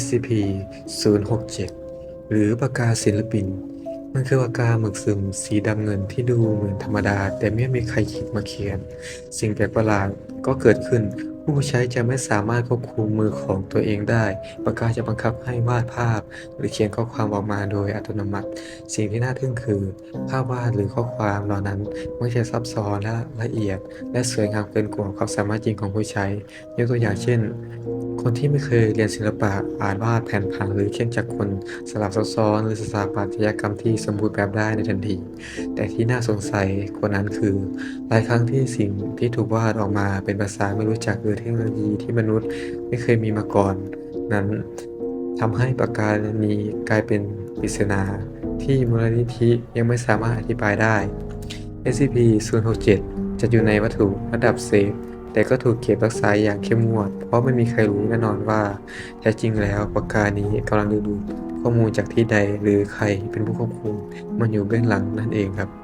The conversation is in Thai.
SCP-067 หรือปากกาศิลปิน มันคือปากกาหมึกซึมสีดำเงินที่ดูเหมือนธรรมดา แต่ไม่มีใครคิดมาเขียน สิ่งแปลกประหลาดก็เกิดขึ้น ผู้ใช้จะไม่สามารถควบคุมมือของตัวเองได้ ปากกาจะบังคับให้วาดภาพ หรือเขียนข้อความออกมาโดยอัตโนมัติ สิ่งที่น่าทึ่งคือ ภาพวาดหรือข้อความเหล่านั้นไม่ใช่ซับซ้อนและละเอียด และสวยงามเกินกว่าความสามารถจริงของผู้ใช้ยกตัวอย่างเช่น คนที่ไม่เคยเรียนศิลปะอาจวาดแผนผังหรือเครื่องจักรกลสลับซับซ้อนหรือสถาปัตยกรรมที่สมบูรณ์แบบได้ในทันที แต่ที่น่าสงสัยกว่านั้นคือหลายครั้งที่สิ่งที่ถูกวาดออกมาเป็นภาษาไม่รู้จักหรือเทคโนโลยีที่มนุษย์ไม่เคยมีมาก่อน นั้นทำให้ปากกานี้กลายเป็นปริศนา ที่มูลนิธิยังไม่สามารถอธิบายได้ SCP-067 จะอยู่ในวัตถุระดับเซฟ แต่ก็ถูกเก็บรักษาอย่างเข้มงวด เพราะไม่มีใครรู้แน่นอนว่าแท้จริงแล้วปากกานี้กำลังดึงดูดข้อมูลจากที่ใดหรือใครเป็นผู้ควบคุมมันอยู่เบื้องหลังนั่นเองครับ